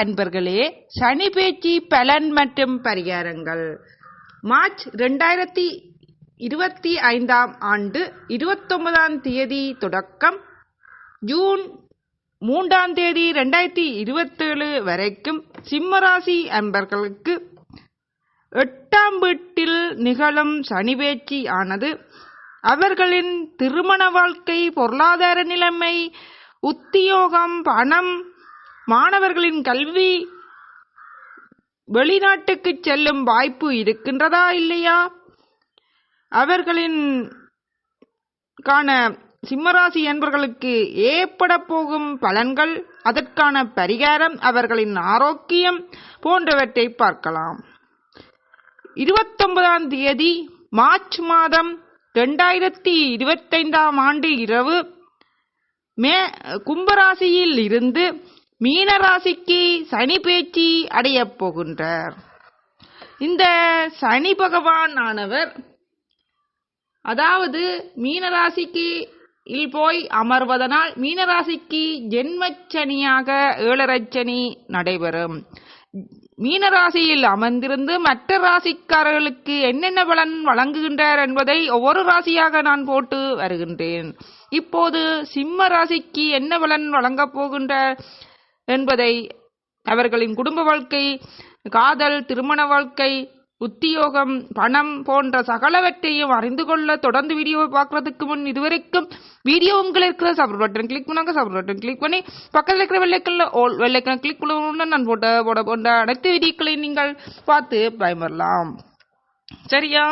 அன்பர்களே சனி பேச்சு பலன் மற்றும் பரிகாரங்கள். மார்ச் ரெண்டாயிரத்தி இருபத்தி ஐந்தாம் ஆண்டு இருபத்தொன்பதாம் தேதி தொடக்கம். ஜூன் மூன்றாம் தேதி ரெண்டாயிரத்தி இருபத்தேழு வரைக்கும் சிம்மராசி அன்பர்களுக்கு எட்டாம் வீட்டில் நிகழும் சனி பேச்சு ஆனது அவர்களின் திருமண வாழ்க்கை பொருளாதார நிலைமை உத்தியோகம் பணம் மாணவர்களின் கல்வி வெளிநாட்டுக்கு செல்லும் வாய்ப்பு இருக்கின்றதா இல்லையா? அவர்களின் காண சிம்மராசி என்பவர்களுக்கு ஏற்பட போகும் பலன்கள் அதற்கான பரிகாரம் அவர்களின் ஆரோக்கியம் போன்றவற்றை பார்க்கலாம். இருபத்தொன்பதாம் தேதி மார்ச் மாதம் ரெண்டாயிரத்தி இருபத்தைந்தாம் ஆண்டு இரவு மே கும்பராசியில் இருந்து மீனராசிக்கு சனி பேச்சு அடையப் போகின்றார். இந்த சனி பகவான் ஆனவர் அதாவது மீனராசிக்கு இல் போய் அமர்வதனால் மீனராசிக்கு ஜென்மச்சனியாக ஏழரச்சனி நடைபெறும். மீனராசியில் அமர்ந்திருந்து மற்ற ராசிக்காரர்களுக்கு என்னென்ன பலன் வழங்குகின்றார் என்பதை ஒவ்வொரு ராசியாக நான் போட்டு வருகின்றேன். இப்போது சிம்ம ராசிக்கு என்ன பலன் வழங்கப் போகின்றார்? என்பதை அவர்களின் குடும்ப வாழ்க்கை காதல் திருமண வாழ்க்கை உத்தியோகம் பணம் போன்ற சகலவற்றையும் அறிந்து கொள்ள தொடர்ந்து வீடியோவை பார்க்கறதுக்கு முன் இதுவரைக்கும் வீடியோ உங்களை இருக்கிற சப்ரூட் பட்டன் கிளிக் பண்ணாங்க சப்ரூட் பட்டன் கிளிக் பண்ணி பக்கத்தில் இருக்கிற வெள்ளைக்கல்ல ஓல் வெள்ளைக்கல் கிளிக் பண்ணணும்னு நான் போட்ட போட போன்ற அனைத்து வீடியோக்களையும் நீங்கள் பார்த்து பயமரலாம் சரியா?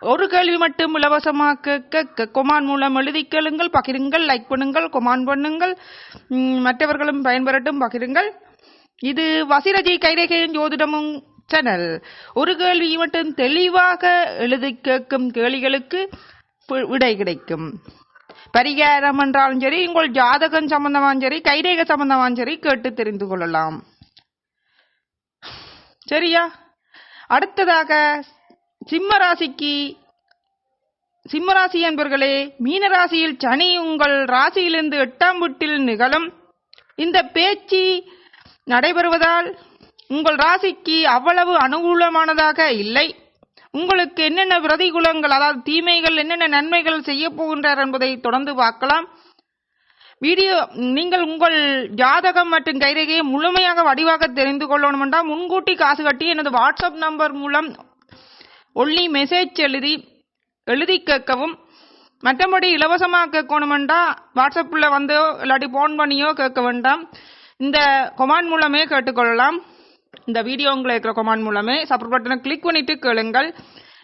ஒரு கேள்வி மட்டும் இலவசமாக கேட்க. கொமான் மூலம் எழுதி கேளுங்கள் பகிருங்கள் லைக் பண்ணுங்கள் கொமான் பண்ணுங்கள் மற்றவர்களும் பயன்பெறட்டும் பகிருங்கள். இது வசிரஜி கைரேகையின் ஜோதிடமும் சேனல் ஒரு கேள்வி மட்டும் தெளிவாக எழுதி கேட்கும் கேள்விகளுக்கு விடை கிடைக்கும். பரிகாரம் என்றாலும் சரி உங்கள் ஜாதகம் சம்பந்தமாலும் சரி கைரேக சம்பந்தமாலும் சரி கேட்டு தெரிந்து கொள்ளலாம். சரியா? அடுத்ததாக சிம்ம ராசிக்கு சிம்மராசி என்பர்களே மீன ராசியில் சனி உங்கள் ராசியிலிருந்து எட்டாம் வீட்டில் நிகழும். இந்த பேச்சு நடைபெறுவதால் உங்கள் ராசிக்கு அவ்வளவு அனுகூலமானதாக இல்லை. உங்களுக்கு என்னென்ன பிரதிகூலங்கள் அதாவது தீமைகள் என்னென்ன நன்மைகள் செய்ய போகின்றார் என்பதை தொடர்ந்து பார்க்கலாம். வீடியோ நீங்கள் உங்கள் ஜாதகம் மற்றும் கைரேகையை முழுமையாக வடிவாக தெரிந்து கொள்ளணும் என்றால் முன்கூட்டி காசு கட்டி எனது வாட்ஸ்அப் நம்பர் மூலம் ஒன்லி மெசேஜ் எழுதி எழுதி கேட்கவும் மற்றபடி இலவசமாக கேட்கணுமெண்டா வாட்ஸ்அப்பில் வந்து இல்லாட்டி ஃபோன் பண்ணியோ கேட்க வேண்டாம். இந்த கொமாண்ட் மூலமே கேட்டுக்கொள்ளலாம். இந்த வீடியோ உங்களை இருக்கிற கொமாண்ட் மூலமே சப்ஸ்கிரைப் பட்டனை கிளிக் பண்ணிட்டு கேளுங்கள்.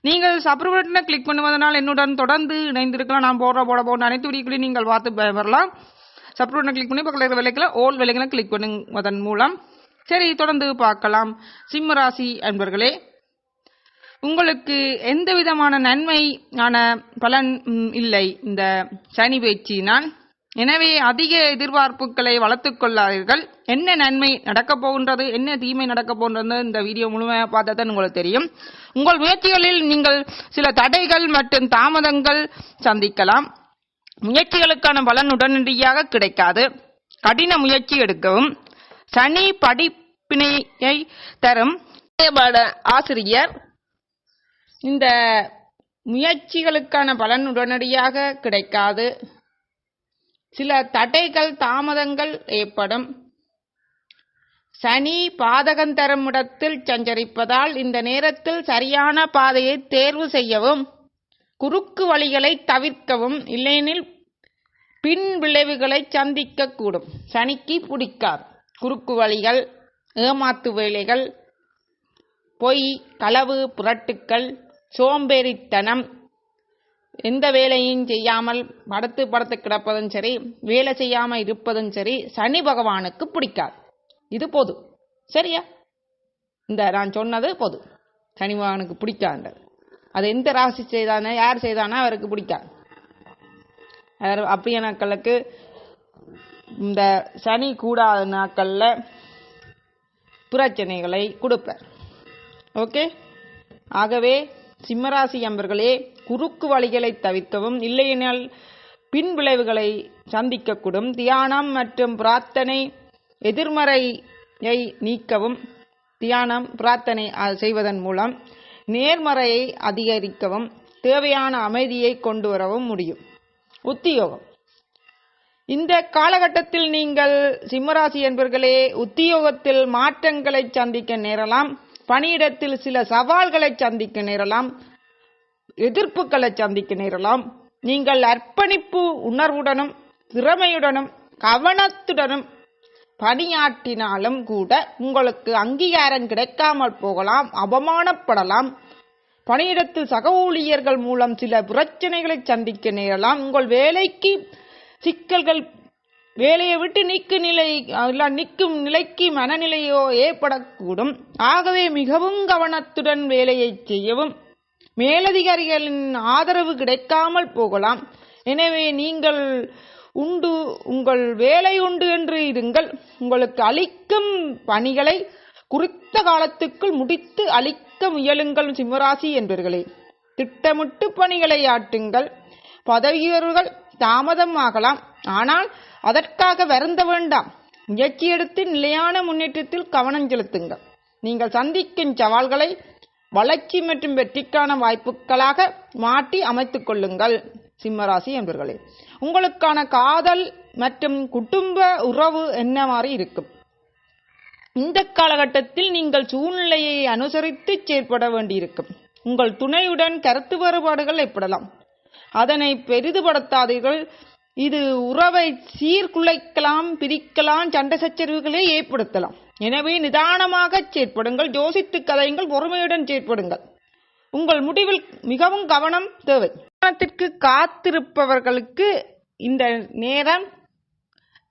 நீங்கள் சப்ஸ்கிரைப் பட்டனை கிளிக் பண்ணுவதனால் என்னுடன் தொடர்ந்து இணைந்திருக்கலாம். நான் போடுற போட போன்ற அனைத்து வீடியோக்களையும் நீங்கள் பார்த்து வரலாம் சப்ஸ்கிரைப் பட்டனை கிளிக் பண்ணி பக்கத்தில் இருக்கிற விலைக்கில் ஓல் விலைகளை கிளிக் பண்ணுவதன் மூலம். சரி தொடர்ந்து பார்க்கலாம். சிம்ம ராசி அன்பர்களே உங்களுக்கு எந்த விதமான நன்மையான பலன் இல்லை இந்த சனி பயிற்சியினால்? எனவே அதிக எதிர்பார்ப்புகளை வளர்த்து கொள்ளாதீர்கள். என்ன நன்மை நடக்கப் போகின்றது என்ன தீமை நடக்கப் போகின்றது இந்த வீடியோ முழுமையாக பார்த்தா தான் உங்களுக்கு தெரியும். உங்கள் முயற்சிகளில் நீங்கள் சில தடைகள் மற்றும் தாமதங்கள் சந்திக்கலாம். முயற்சிகளுக்கான பலன் உடனடியாக கிடைக்காது. கடின முயற்சி எடுக்கவும். சனி படிப்பினையை தரும். ஆசிரியர் இந்த முயற்சிகளுக்கான பலன் உடனடியாக கிடைக்காது. சில தடைகள் தாமதங்கள் ஏற்படும். சனி பாதகம் தரும் இடத்தில் சஞ்சரிப்பதால் இந்த நேரத்தில் சரியான பாதையை தேர்வு செய்யவும் குறுக்கு வழிகளை தவிர்க்கவும் இல்லையெனில் பின் விளைவுகளை சந்திக்கக்கூடும். சனிக்கு பிடிக்காது. குறுக்கு வழிகள் ஏமாத்து வேலைகள் பொய் களவு புரட்டுக்கள் சோம்பேறித்தனம். எந்த வேலையும் செய்யாமல் படுத்து படுத்து கிடப்பதும் சரி வேலை செய்யாமல் இருப்பதும் சரி சனி பகவானுக்கு பிடிக்காது. இது பொது. சரியா? இந்த நான் சொன்னது பொது. சனி பகவானுக்கு பிடிக்காதுன்றது அது எந்த ராசி செய்தானே யார் செய்தானா அவருக்கு பிடிக்காது. அவர் அப்படிய நாட்களுக்கு இந்த சனி கூடாத நாட்களில் பிரச்சனைகளை கொடுப்பார். ஓகே? ஆகவே சிம்மராசி அன்பர்களே குறுக்கு வழிகளை தவிர்க்கவும் இல்லையெனில் பின் விளைவுகளை சந்திக்கக்கூடும். தியானம் மற்றும் பிரார்த்தனை எதிர்மறையை நீக்கவும் தியானம் பிரார்த்தனை செய்வதன் மூலம் நேர்மறையை அதிகரிக்கவும் தேவையான அமைதியை கொண்டு வரவும் முடியும். உத்தியோகம். இந்த காலகட்டத்தில் நீங்கள் சிம்மராசி என்பர்களே உத்தியோகத்தில் மாற்றங்களை சந்திக்க நேரலாம். பணியிடத்தில் சில சவால்களை சந்திக்க நேரலாம் எதிர்ப்புகளை சந்திக்க நேரலாம் நீங்கள் அர்ப்பணிப்பு உணர்வுடனும் திறமையுடனும் கவனத்துடனும் பணியாற்றினாலும் கூட உங்களுக்கு அங்கீகாரம் கிடைக்காமல் போகலாம் அவமானப்படலாம். பணியிடத்தில் சக ஊழியர்கள் மூலம் சில பிரச்சனைகளை சந்திக்க நேரலாம். உங்கள் வேலைக்கு சிக்கல்கள் வேலையை விட்டு நிற்கு நிலை இல்ல நிற்கும் நிலைக்கு மனநிலையோ ஏற்படக்கூடும். ஆகவே மிகவும் கவனத்துடன் வேலையை செய்யவும். மேலதிகாரிகளின் ஆதரவு கிடைக்காமல் போகலாம். எனவே நீங்கள் உண்டு உங்கள் வேலை உண்டு என்று இருங்கள். உங்களுக்கு அளிக்கும் பணிகளை குறித்த காலத்துக்குள் முடித்து அளிக்க முயலுங்கள் சிம்மராசி என்பர்களே. திட்டமிட்டு பணிகளை ஆட்டுங்கள் பதவி உயர்வுகள் தாமதமாகலாம். ஆனால் அதற்காக வருந்த வேண்டாம். முயற்சி எடுத்து நிலையான முன்னேற்றத்தில் கவனம் செலுத்துங்கள். நீங்கள் சந்திக்கும் சவால்களை வளர்ச்சி மற்றும் வெற்றிக்கான வாய்ப்புகளாக மாற்றி அமைத்துக் கொள்ளுங்கள். சிம்மராசி என்பர்களே உங்களுக்கான காதல் மற்றும் குடும்ப உறவு என்ன மாதிரி இருக்கும்? இந்த காலகட்டத்தில் நீங்கள் சூழ்நிலையை அனுசரித்து செயற்பட வேண்டியிருக்கும். உங்கள் துணையுடன் கருத்து வேறுபாடுகள் ஏற்படலாம். அதனை பெரிதுபடுத்தாதீர்கள். இது உறவை சீர்குலைக்கலாம் பிரிக்கலாம் சண்டை சச்சரவுகளை ஏற்படுத்தலாம். எனவே நிதானமாக செயற்படுங்கள் யோசித்து கதையுங்கள் பொறுமையுடன் செயற்படுங்கள். உங்கள் முடிவில் மிகவும் கவனம் தேவை. கவனத்திற்கு காத்திருப்பவர்களுக்கு இந்த நேரம்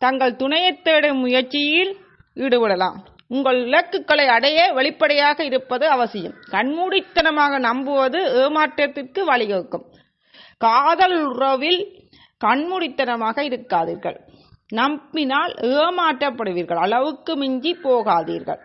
தங்கள் துணையை தேடும் முயற்சியில் ஈடுபடலாம். உங்கள் இலக்குகளை அடைய வெளிப்படையாக இருப்பது அவசியம். கண்மூடித்தனமாக நம்புவது ஏமாற்றத்திற்கு வழிவகுக்கும். காதல் உறவில் கண்மூடித்தனமாக இருக்காதீர்கள். நம்பினால் ஏமாற்றப்படுவீர்கள். அளவுக்கு மிஞ்சி போகாதீர்கள்.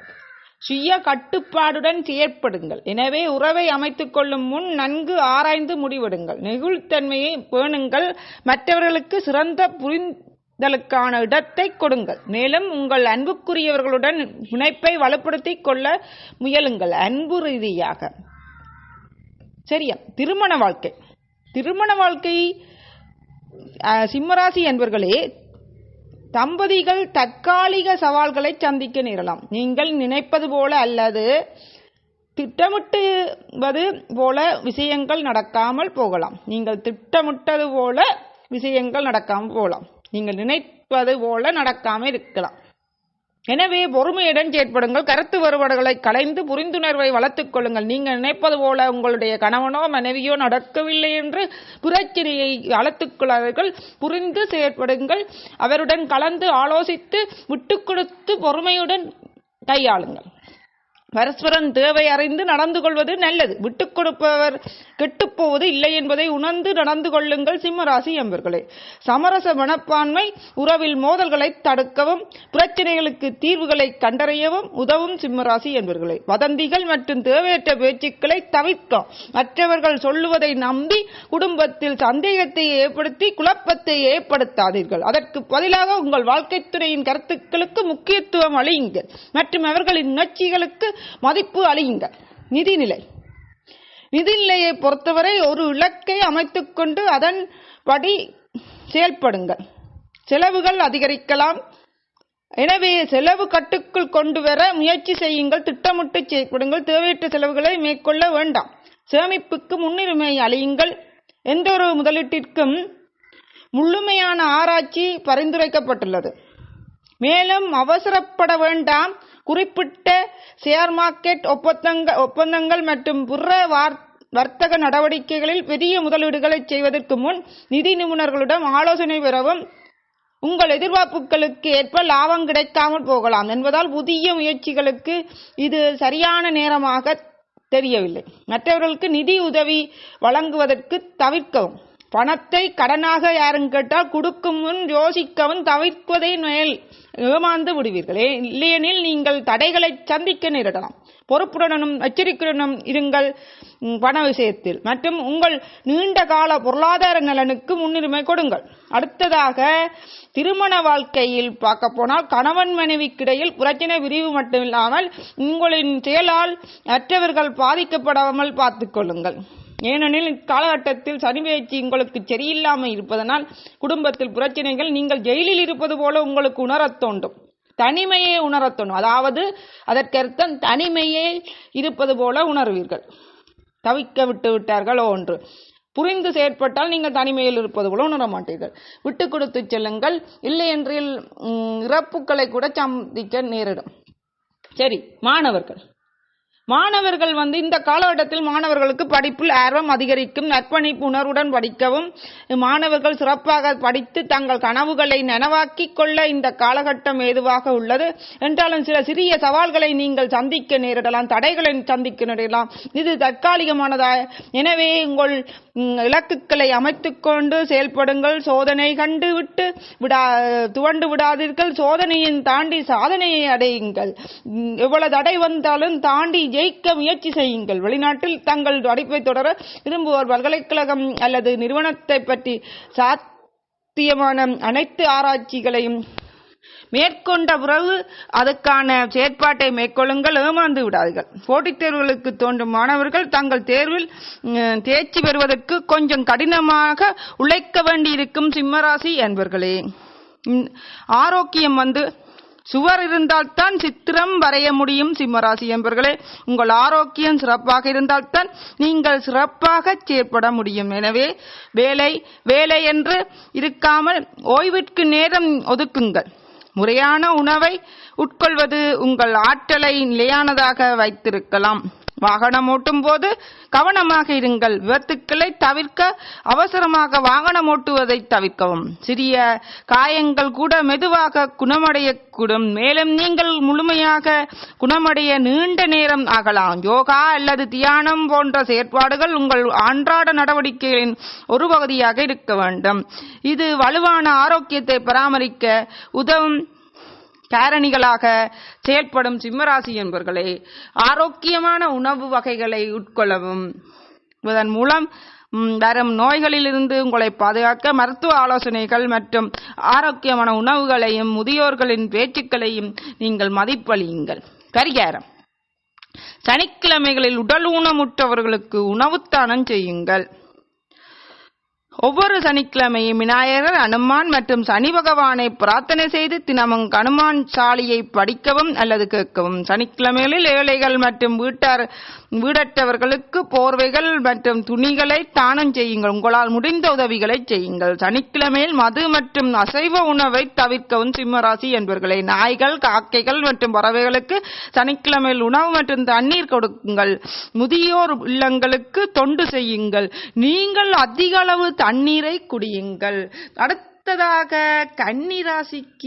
சுய கட்டுப்பாடுடன் செயற்படுங்கள். எனவே உறவை அமைத்துக் கொள்ளும் முன் நன்கு ஆராய்ந்து முடிவெடுங்கள். நெகிழ்த்தன்மையை பேணுங்கள். மற்றவர்களுக்கு சிறந்த புரிதலுக்கான இடத்தை கொடுங்கள். மேலும் உங்கள் அன்புக்குரியவர்களுடன் இணைப்பை வலுப்படுத்திக் கொள்ள முயலுங்கள். அன்பு ரீதியாக. சரியா? திருமண வாழ்க்கை. திருமண வாழ்க்கை சிம்மராசி என்பவர்களே தம்பதிகள் தற்காலிக சவால்களை சந்திக்க நேரலாம். நீங்கள் நினைப்பது போல அல்லது திட்டமிட்டுவது போல விஷயங்கள் நடக்காமல் போகலாம். நீங்கள் திட்டமிட்டது போல விஷயங்கள் நடக்காமல் போகலாம். நீங்கள் நினைப்பது போல நடக்காமல் இருக்கலாம். எனவே பொறுமையுடன் செயற்படுங்கள். கருத்து வேறுபாடுகளை களைந்து புரிந்துணர்வை வளர்த்துக் கொள்ளுங்கள். நீங்கள் நினைப்பது போல உங்களுடைய கணவனோ மனைவியோ நடக்கவில்லை என்று பிரச்சனையை வளர்த்துக் புரிந்து செயற்படுங்கள். அவருடன் கலந்து ஆலோசித்து விட்டு கொடுத்து பொறுமையுடன் கையாளுங்கள். பரஸ்பரம் தேவை அறிந்து நடந்து கொள்வது நல்லது. விட்டுக் கொடுப்பவர் கெட்டுப்போவது இல்லை என்பதை உணர்ந்து நடந்து கொள்ளுங்கள் சிம்மராசி என்பர்களே சமரச மனப்பான்மை உறவில் மோதல்களை தடுக்கவும் பிரச்சனைகளுக்கு தீர்வுகளை கண்டறியவும் உதவும் சிம்மராசி என்பர்களே வதந்திகள் மற்றும் தேவையற்ற பேச்சுக்களை தவிர்க்க மற்றவர்கள் சொல்லுவதை நம்பி குடும்பத்தில் சந்தேகத்தை ஏற்படுத்தி குழப்பத்தை ஏற்படுத்தாதீர்கள். அதற்கு பதிலாக உங்கள் வாழ்க்கை துறையின் கருத்துக்களுக்கு முக்கியத்துவம் அளியுங்கள். மற்றும் அவர்களின் உணர்ச்சிகளுக்கு மதிப்பு அழியுங்க நிதிநிலை. நிதிநிலையை பொறுத்தவரை ஒரு இலக்கை அமைத்துக்கொண்டு அதன்படி செயல்படுங்கள். செலவுகள் அதிகரிக்கலாம். எனவே செலவு கட்டுக்குள் கொண்டு வர முயற்சி செய்யுங்கள். திட்டமிட்டு செயல்படுங்கள். தேவையற்ற செலவுகளை மேற்கொள்ள வேண்டாம். சேமிப்புக்கு முன்னுரிமை அளியுங்கள். எந்த ஒரு முதலீட்டிற்கும் முழுமையான ஆராய்ச்சி பரிந்துரைக்கப்பட்டுள்ளது. மேலும் அவசரப்பட வேண்டாம். குறிப்பிட்ட ஷேர் மார்க்கெட் ஒப்பந்தங்கள் ஒப்பந்தங்கள் மற்றும் பிற வர்த்தக நடவடிக்கைகளில் பெரிய முதலீடுகளை செய்வதற்கு முன் நிதி நிபுணர்களிடம் ஆலோசனை பெறவும் உங்கள் எதிர்பார்ப்புகளுக்கு ஏற்ப லாபம் கிடைக்காமல் போகலாம் என்பதால் புதிய முயற்சிகளுக்கு இது சரியான நேரமாக தெரியவில்லை. மற்றவர்களுக்கு நிதி உதவி வழங்குவதற்கு தவிர்க்கவும். பணத்தை கடனாக யாரும் கேட்டால் கொடுக்கும் முன் யோசிக்கவும் தவிர்ப்பதை மேல். ஏமாந்து விடுவீர்களே. இல்லையெனில் நீங்கள் தடைகளை சந்திக்க நேரிடலாம். பொறுப்புடனும் எச்சரிக்கையுடனும் இருங்கள் பண விஷயத்தில். மற்றும் உங்கள் நீண்ட கால பொருளாதார நலனுக்கு முன்னுரிமை கொடுங்கள். அடுத்ததாக திருமண வாழ்க்கையில் பார்க்க போனால் கணவன் மனைவிக்கிடையில் பிரச்சனை விரிவு மட்டுமில்லாமல் உங்களின் செயலால் மற்றவர்கள் பாதிக்கப்படாமல் பார்த்துக் கொள்ளுங்கள். ஏனெனில் இக்காலகட்டத்தில் சனி பயிற்சி உங்களுக்கு சரியில்லாமல் இருப்பதனால் குடும்பத்தில் பிரச்சனைகள் நீங்கள் ஜெயிலில் இருப்பது போல உங்களுக்கு உணரத் தோண்டும் தனிமையை உணரத் தோணும் அதாவது அதற்கர்த்தம் தனிமையே இருப்பது போல உணர்வீர்கள். தவிக்க விட்டு விட்டார்களோ ஒன்று. புரிந்து செயற்பட்டால் நீங்கள் தனிமையில் இருப்பது போல உணர மாட்டீர்கள். விட்டு கொடுத்து செல்லுங்கள். இல்லை என்றில் இறப்புகளை கூட சந்திக்க நேரிடும். சரி மாணவர்கள். மாணவர்கள் வந்து இந்த காலகட்டத்தில் மாணவர்களுக்கு படிப்பில் ஆர்வம் அதிகரிக்கும் நற்பணிப்பு உணர்வுடன் படிக்கவும் மாணவர்கள் சிறப்பாக படித்து தங்கள் கனவுகளை நனவாக்கிக் கொள்ள இந்த காலகட்டம் ஏதுவாக உள்ளது. என்றாலும் சில சிறிய சவால்களை நீங்கள் சந்திக்க நேரிடலாம் தடைகளை சந்திக்க நேரிடலாம். இது தற்காலிகமானதா? எனவே உங்கள் இலக்குகளை அமைத்துக்கொண்டு செயல்படுங்கள். சோதனை கண்டு விட்டு விடா துவண்டு விடாதீர்கள். சோதனையின் தாண்டி சாதனையை அடையுங்கள். எவ்வளவு தடை வந்தாலும் தாண்டி ஜெயிக்க முயற்சி செய்யுங்கள். வெளிநாட்டில் தங்கள் படிப்பை தொடர விரும்புவோர் பல்கலைக்கழகம் அல்லது நிறுவனத்தை பற்றி சாத்தியமான அனைத்து ஆராய்ச்சிகளையும் மேற்கொண்ட பிறகு அதுக்கான செயற்பாட்டை மேற்கொள்ளுங்கள். ஏமாந்து விடாதீர்கள். போட்டித் தேர்வுகளுக்கு தோன்றும் மாணவர்கள் தங்கள் தேர்வில் தேர்ச்சி பெறுவதற்கு கொஞ்சம் கடினமாக உழைக்க வேண்டியிருக்கும் சிம்மராசி என்பர்களே. ஆரோக்கியம் வந்து சுவர் இருந்தால்தான் சித்திரம் வரைய முடியும் சிம்மராசி என்பர்களே. உங்கள் ஆரோக்கியம் சிறப்பாக இருந்தால்தான் நீங்கள் சிறப்பாக செயற்பட முடியும். எனவே வேலை வேலை என்று இருக்காமல் ஓய்விற்கு நேரம் ஒதுக்குங்கள். முறையான உணவை உட்கொள்வது உங்கள் ஆற்றலை நிலையானதாக வைத்திருக்கலாம். வாகனம் ஓட்டும் போது கவனமாக இருங்கள். விபத்துக்களை தவிர்க்க அவசரமாக வாகனம் ஓட்டுவதை தவிர்க்கவும். சிறிய காயங்கள் கூட மெதுவாக குணமடையக்கூடும். மேலும் நீங்கள் முழுமையாக குணமடைய நீண்ட நேரம் ஆகலாம். யோகா அல்லது தியானம் போன்ற செயற்பாடுகள் உங்கள் அன்றாட நடவடிக்கைகளின் ஒரு பகுதியாக இருக்க வேண்டும். இது வலுவான ஆரோக்கியத்தை பராமரிக்க உதவும் காரணிகளாக செயல்படும் சிம்மராசி என்பவர்களை ஆரோக்கியமான உணவு வகைகளை உட்கொள்ளவும். இதன் மூலம் வரும் நோய்களிலிருந்து உங்களை பாதுகாக்க மருத்துவ ஆலோசனைகள் மற்றும் ஆரோக்கியமான உணவுகளையும் முதியோர்களின் பேச்சுக்களையும் நீங்கள் மதிப்பளியுங்கள். கரிகாரம். சனிக்கிழமைகளில் உடல் ஊனமுற்றவர்களுக்கு உணவுத்தானம் செய்யுங்கள். ஒவ்வொரு சனிக்கிழமையும் விநாயகர் அனுமான் மற்றும் சனி பகவானை பிரார்த்தனை செய்து தினமும் அனுமான் சாலியை படிக்கவும் அல்லது கேட்கவும். சனிக்கிழமைகளில் ஏழைகள் மற்றும் வீட்டார் வீடற்றவர்களுக்கு போர்வைகள் மற்றும் துணிகளை தானம் செய்யுங்கள். உங்களால் முடிந்த உதவிகளை செய்யுங்கள். சனிக்கிழமையில் மது மற்றும் அசைவ உணவை தவிர்க்கவும் சிம்மராசி என்பவர்களை. நாய்கள் காக்கைகள் மற்றும் பறவைகளுக்கு சனிக்கிழமையில் உணவு மற்றும் தண்ணீர் கொடுக்குங்கள் முதியோர் இல்லங்களுக்கு தொண்டு செய்யுங்கள். நீங்கள் அதிக அளவு தண்ணீரை குடியுங்கள். அடுத்ததாக கன்னிராசிக்கு